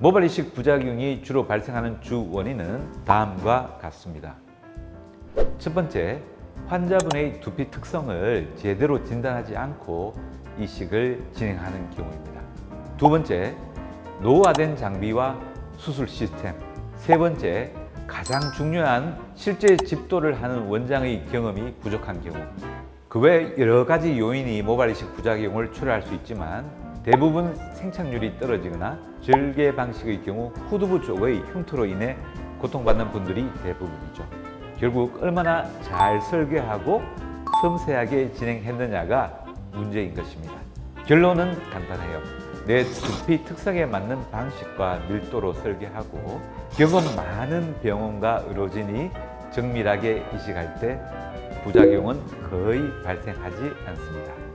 모발 이식 부작용이 주로 발생하는 주 원인은 다음과 같습니다. 첫 번째, 환자분의 두피 특성을 제대로 진단하지 않고 이식을 진행하는 경우입니다. 두 번째, 노후화된 장비와 수술 시스템. 세 번째, 가장 중요한 실제 집도를 하는 원장의 경험이 부족한 경우. 그 외 여러 가지 요인이 모발 이식 부작용을 초래할 수 있지만 대부분 생착률이 떨어지거나 절개 방식의 경우 후두부 쪽의 흉터로 인해 고통받는 분들이 대부분이죠. 결국 얼마나 잘 설계하고 섬세하게 진행했느냐가 문제인 것입니다. 결론은 간단해요. 내 두피 특성에 맞는 방식과 밀도로 설계하고 경험 많은 병원과 의료진이 정밀하게 이식할 때 부작용은 거의 발생하지 않습니다.